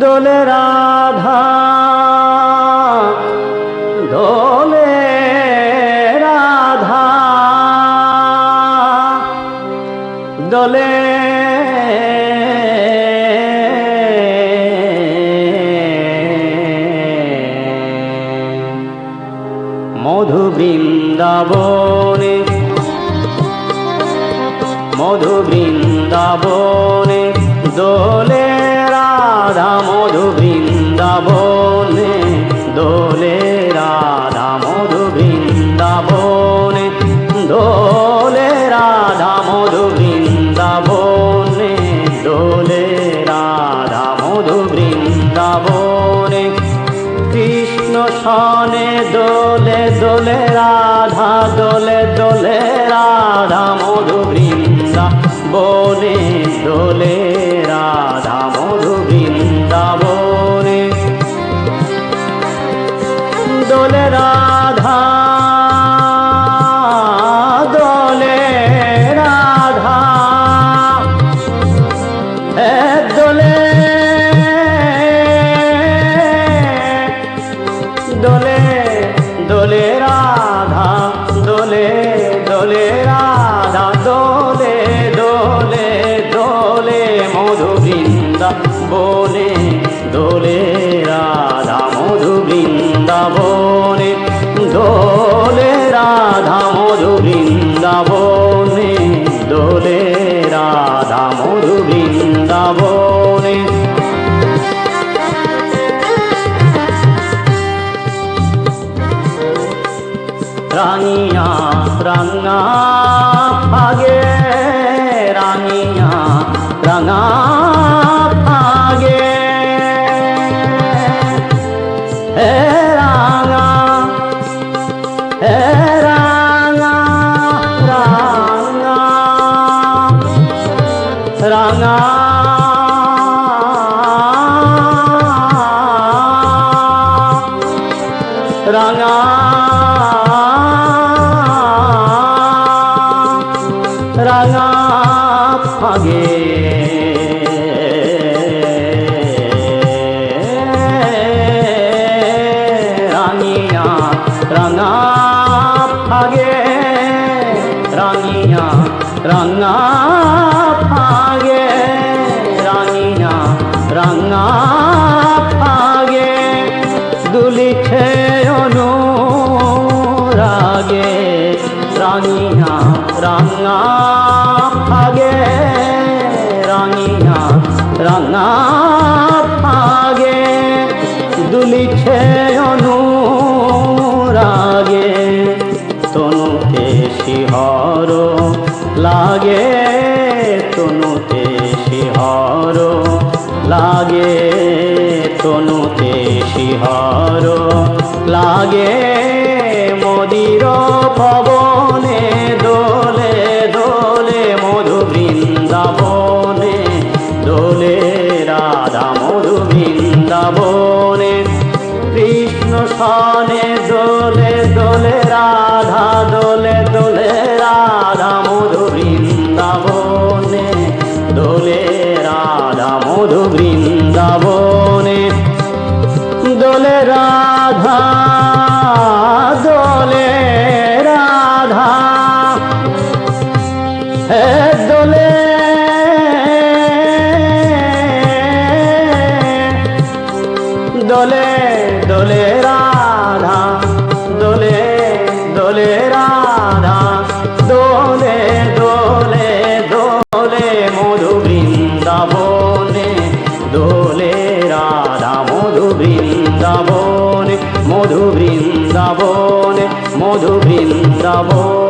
দোলে রাধা দোলে রাধা দোলে মধু বৃন্দাবনে মধু বৃন্দাবনে দোলে রাধা মধু বৃন্দাবনে দোলে রাধা মধু বৃন্দাবনে দোলে রাধা মধু বৃন্দাবনে দোলে রাধা মধু বৃন্দাবনে কৃষ্ণ সনে দোলে দোলে রাধা বনে, দোলে রাধা মধু বৃন্দাবনে দোলে রাধা মধু বৃন্দাবনে দোলে রাধা মধু বৃন্দাবনে রাঙিয়া রাঙা ফাগে রাঙিয়া রাঙা রাঙা রাঙা রাঙা রাঙা রাঙা ফাগে রাঙিয়া রাঙা ফাগে দুলিছে অনুরাগে রাঙিয়া রাঙা ফাগে রাঙিয়া রাঙা লাগে তনুতে শিহর, লাগে তনুতে শিহর, লাগে মদির পবনে দোলে দোলে মধু বৃন্দাবনে দোলে রাধা মধু বৃন্দাবনে কৃষ্ণ সনে দোলে দোলে রাধা দোলে রাধা দোলে রাধা। হে দোলে বৃন্দাবনে